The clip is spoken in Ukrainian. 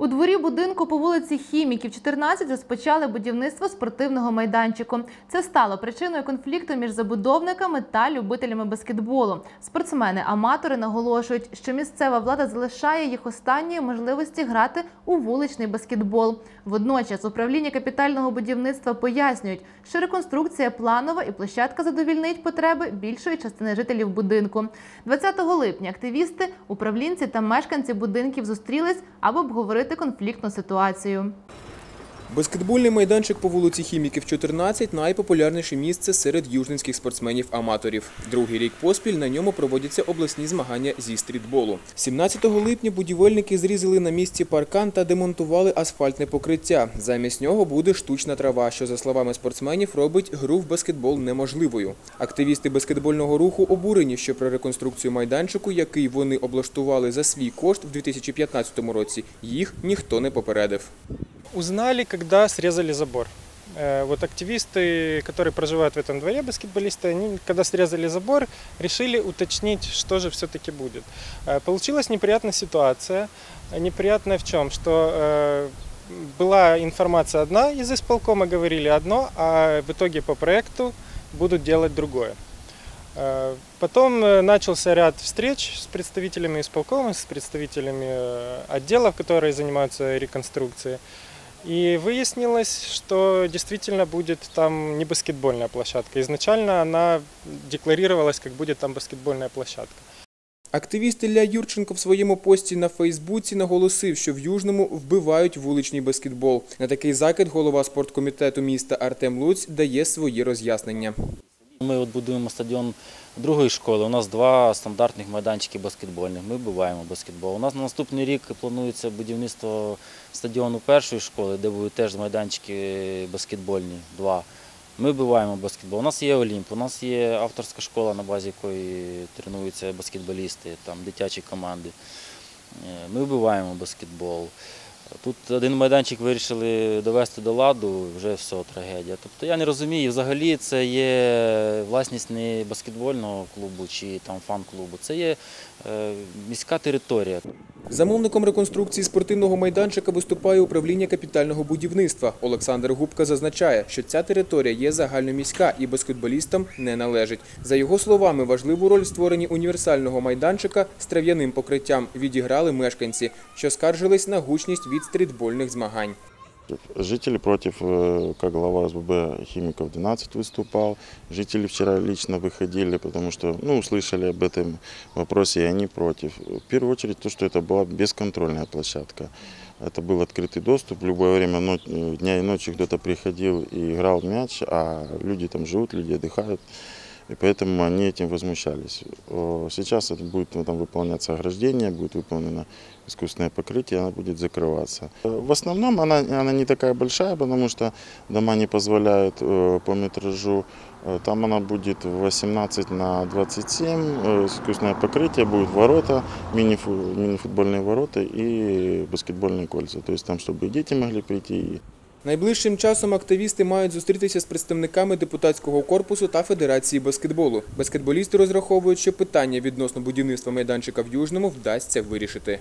У дворі будинку по вулиці Хіміків, 14, розпочали будівництво спортивного майданчику. Це стало причиною конфлікту між забудовниками та любителями баскетболу. Спортсмени-аматори наголошують, що місцева влада залишає їх останньої можливості грати у вуличний баскетбол. Водночас управління капітального будівництва пояснюють, що реконструкція планова і площадка задовільнить потреби більшої частини жителів будинку. 20 липня активісти, управлінці та мешканці будинків зустрілись, аби обговорити конфліктну ситуацію. Баскетбольний майданчик по вулиці Хіміків 14 – найпопулярніше місце серед южненських спортсменів-аматорів. Другий рік поспіль на ньому проводяться обласні змагання зі стрітболу. 17 липня будівельники зрізали на місці паркан та демонтували асфальтне покриття. Замість нього буде штучна трава, що, за словами спортсменів, робить гру в баскетбол неможливою. Активісти баскетбольного руху обурені, що про реконструкцію майданчику, який вони облаштували за свій кошт в 2015 році, їх ніхто не попередив. Узнали, когда срезали забор. Э, Вот активисты, которые проживают в этом дворе, баскетболисты, они, когда срезали забор, решили уточнить, что же все-таки будет. Э, Получилась неприятная ситуация. Неприятная в чем? Что э, была информация одна из исполкома, говорили одно, а в итоге по проекту будут делать другое. Потом начался ряд встреч с представителями исполкома, с представителями отделов, которые занимаются реконструкцией. И выяснилось, что действительно будет там не баскетбольная площадка. Изначально она декларировалась, как будет там баскетбольная площадка. Активіст Ілля Юрченко в своєму пості на Фейсбуці наголосив, що в Южному вбивають вуличний баскетбол. На такий закид голова спорткомітету міста Артем Луць дає свої роз'яснення. Ми от будуємо стадіон другої школи. У нас два стандартних майданчики баскетбольних. Ми вбиваємо баскетбол. У нас на наступний рік планується будівництво стадіону першої школи, де будуть теж майданчики баскетбольні. Два. Ми вбиваємо баскетбол. У нас є Олімп, у нас є авторська школа, на базі якої тренуються баскетболісти, там дитячі команди. Е, Ми вбиваємо баскетбол. Тут один майданчик вирішили довести до ладу, вже все, трагедія. Тобто я не розумію, взагалі це є власність не баскетбольного клубу чи фан-клубу, це є е, міська територія. Замовником реконструкції спортивного майданчика виступає управління капітального будівництва. Олександр Губка зазначає, що ця територія є загальноміська і баскетболістам не належить. За його словами, важливу роль в створенні універсального майданчика з трав'яним покриттям відіграли мешканці, що скаржились на гучність від стрітбольних змагань. Жители против, э, как глава СББ Химиков 12 выступал. Жители вчера лично выходили, потому что ну, услышали об этом вопросе, и они против. В первую очередь то, что это была бесконтрольная площадка. Это был открытый доступ. В любое время но- э, дня и ночи кто-то приходил и играл в мяч, а люди там живут, люди отдыхают. И поэтому они этим возмущались. О, Сейчас это будет ну, там, выполняться ограждение, будет выполнено искусственное покрытие, она будет закрываться. Э, В основном она, она не такая большая, потому что дома не позволяют э, по метражу. Э, Там она будет 18 на 27, э, искусственное покрытие, будут ворота, мини-фу- мини-футбольные ворота и баскетбольные кольца. То есть там, чтобы и дети могли прийти, и Найближчим часом активісти мають зустрітися з представниками депутатського корпусу та Федерації баскетболу. Баскетболісти розраховують, що питання відносно будівництва майданчика в Южному вдасться вирішити.